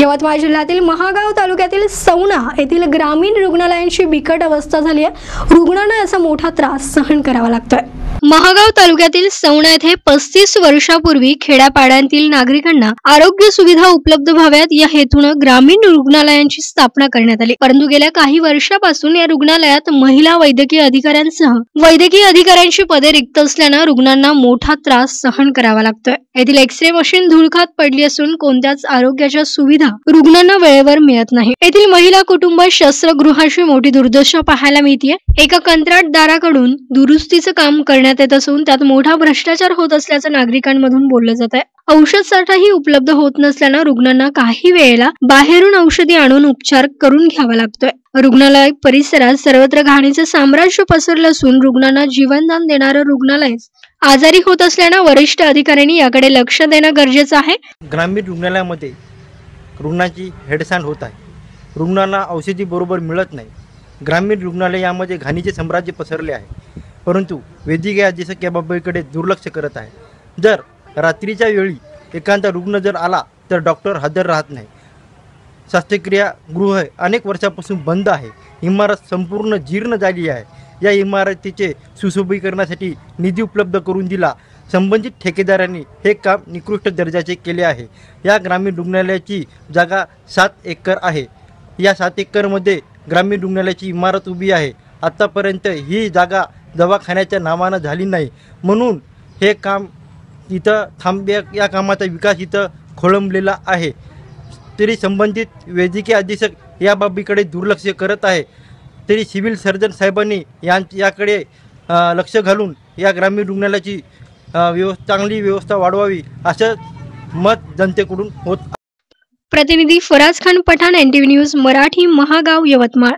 यवतमाळ जिल्ह्यातील महागाव तालुक्यातील सौना येथील ग्रामीण रुग्णालयांची बिकट अवस्था झाली आहे. रुग्णांना याचा मोठा त्रास सहन करावा लागतोय. महागाव तालुक्यातील सवणा येथे पस्तीस वर्षापूर्वी खेड्यापाड्यांतील नागरिकांना आरोग्य सुविधा उपलब्ध व्हाव्यात या हेतून ग्रामीण रुग्णालयांची स्थापना करण्यात आली. परंतु गेल्या काही वर्षापासून या रुग्णालयात महिला वैद्यकीय अधिकाऱ्यांसह वैद्यकीय अधिकाऱ्यांची पदे रिक्त असल्यानं रुग्णांना मोठा त्रास सहन करावा लागतोय. येथील एक्सरे मशीन धुळखात पडली असून कोणत्याच आरोग्याच्या सुविधा रुग्णांना वेळेवर मिळत नाही. येथील महिला कुटुंब शस्त्रगृहाशी मोठी दुर्दशा पाहायला मिळते एका कंत्राटदाराकडून दुरुस्तीचं काम करण्यात येत असून त्यात मोठा भ्रष्टाचार होत असल्याचं नागरिकांमधून बोललं जात आहे. औषध साठाही उपलब्ध होत नसल्यानं रुग्णांना काही वेळेला बाहेरून औषधी आणून उपचार करून घ्यावा लागतोय. रुग्णालय परिसरात सर्वत्र घाणीचं साम्राज्य पसरलं असून रुग्णांना जीवनदान देणारं रुग्णालय आजारी होत असल्यानं वरिष्ठ अधिकाऱ्यांनी याकडे लक्ष देणं गरजेचं आहे. ग्रामीण रुग्णालयामध्ये रुग्णाची हेडसांड होत आहे. रुग्णांना औषधी बरोबर मिळत नाही. ग्रामीण रुग्णालयामध्ये घाणीचे साम्राज्य पसरले आहे. परंतु वैद्यकीय अधिसक बाबीकडे दुर्लक्ष करत आहे. जर रात्रीच्या वेळी एखादा रुग्ण जर आला तर डॉक्टर हजर राहत नाही. शस्त्रक्रिया गृह अनेक वर्षापासून बंद आहे. इमारत संपूर्ण जीर्ण झाली आहे. या इमारतीचे सुशोभीकरणासाठी निधी उपलब्ध करून दिला. संबंधित ठेकेदारांनी हे काम निकृष्ट दर्जाचे केले आहे. या ग्रामीण रुग्णालयाची जागा सात एकर आहे. या सात एकरमध्ये ग्रामीण रुग्णालयाची इमारत उभी आहे. आत्तापर्यंत ही जागा दवाखान्याच्या नावानं झाली नाही. म्हणून हे काम इथं थांब्या या कामाचा विकास इथं खोळंबलेला आहे. तरी संबंधित वैद्यकीय अधीक्षक या बाबीकडे दुर्लक्ष करत आहे. तरी सिव्हिल सर्जन साहेबांनी यां याकडे लक्ष घालून या ग्रामीण रुग्णालयाची व्यव चांगली व्यवस्था वाढवावी असं मत जनतेकडून होत प्रतिनिधी फराज खान पठाण एनटीव्ही न्यूज मराठी महागाव यवतमाळ.